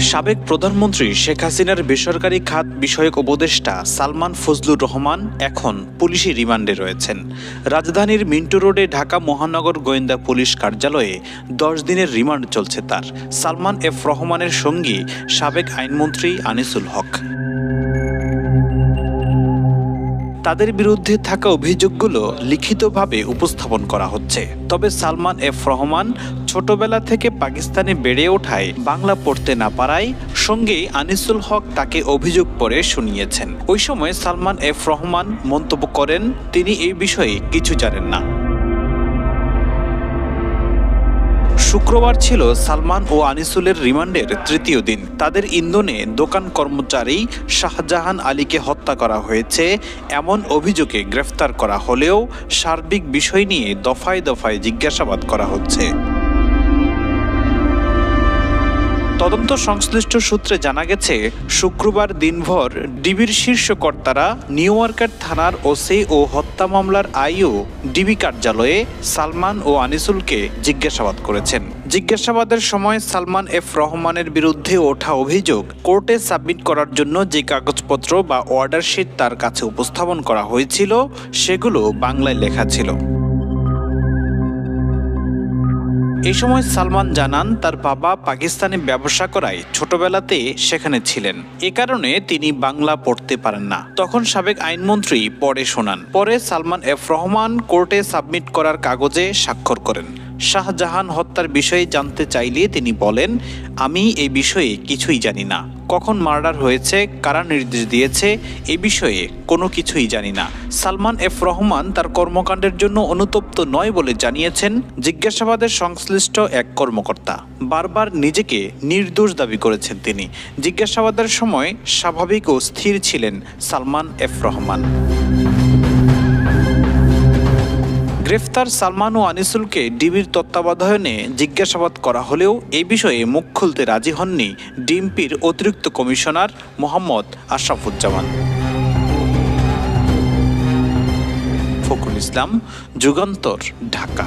সাবেক প্রধানমন্ত্রী শেখ হাসিনার বেসরকারি খাত বিষয়ক উপদেষ্টা সালমান ফজলুর রহমান এখন পুলিশি রিমান্ডে রয়েছেন। রাজধানীর মিন্টু রোডে ঢাকা মহানগর গোয়েন্দা পুলিশ কার্যালয়ে দশ দিনের রিমান্ড চলছে তার। সালমান এফ রহমানের সঙ্গী সাবেক আইনমন্ত্রী আনিসুল হক। তাদের বিরুদ্ধে থাকা অভিযোগগুলো লিখিতভাবে উপস্থাপন করা হচ্ছে। তবে সালমান এফ রহমান ছোটবেলা থেকে পাকিস্তানে বেড়ে ওঠায় বাংলা পড়তে না পারায় সঙ্গেই আনিসুল হক তাকে অভিযোগ পরে শুনিয়েছেন। ওই সময় সালমান এফ রহমান মন্তব্য করেন, তিনি এই বিষয়ে কিছু জানেন না। শুক্রবার ছিল সালমান ও আনিসুলের রিমান্ডের তৃতীয় দিন। তাদের ইন্ধনে দোকান কর্মচারী শাহজাহান আলীকে হত্যা করা হয়েছে। এমন অভিযোগে গ্রেফতার করা হলেও সার্বিক বিষয় নিয়ে দফায় দফায় জিজ্ঞাসাবাদ করা হচ্ছে। তদন্ত সংশ্লিষ্ট সূত্রে জানা গেছে, শুক্রবার দিনভর ডিবির শীর্ষ কর্তারা নিউ মার্কেট থানার ওসি ও হত্যা মামলার আইও ডিবি কার্যালয়ে সালমান ও আনিসুলকে জিজ্ঞাসাবাদ করেছেন। জিজ্ঞাসাবাদের সময় সালমান এফ রহমানের বিরুদ্ধে ওঠা অভিযোগ কোর্টে সাবমিট করার জন্য যে কাগজপত্র বা অর্ডার শিট তার কাছে উপস্থাপন করা হয়েছিল, সেগুলো বাংলায় লেখা ছিল। এই সময় সালমান জানান, তার বাবা পাকিস্তানে ব্যবসা করায় ছোটবেলাতে সেখানে ছিলেন। এ কারণে তিনি বাংলা পড়তে পারেন না। তখন সাবেক আইনমন্ত্রী পরে শোনান। পরে সালমান এফ রহমান কোর্টে সাবমিট করার কাগজে স্বাক্ষর করেন। শাহজাহান হত্যার বিষয়ে জানতে চাইলে তিনি বলেন, আমি এই বিষয়ে কিছুই জানি না। কখন মার্ডার হয়েছে, কারা নির্দেশ দিয়েছে, এ বিষয়ে কোনো কিছুই জানি না। সালমান এফ রহমান তার কর্মকাণ্ডের জন্য অনুতপ্ত নয় বলে জানিয়েছেন, জিজ্ঞাসাবাদের সংশ্লিষ্ট এক কর্মকর্তা বারবার নিজেকে নির্দোষ দাবি করেছেন তিনি। জিজ্ঞাসাবাদের সময় স্বাভাবিক ও স্থির ছিলেন সালমান এফ রহমান। গ্রেফতার সালমান ও আনিসুলকে ডিবির তত্ত্বাবধানে জিজ্ঞাসাবাদ করা হলেও এ বিষয়ে মুখ খুলতে রাজি হননি ডিএমপির অতিরিক্ত কমিশনার মোহাম্মদ আশরাফুজ্জামান। ফখরুল ইসলাম, যুগান্তর, ঢাকা।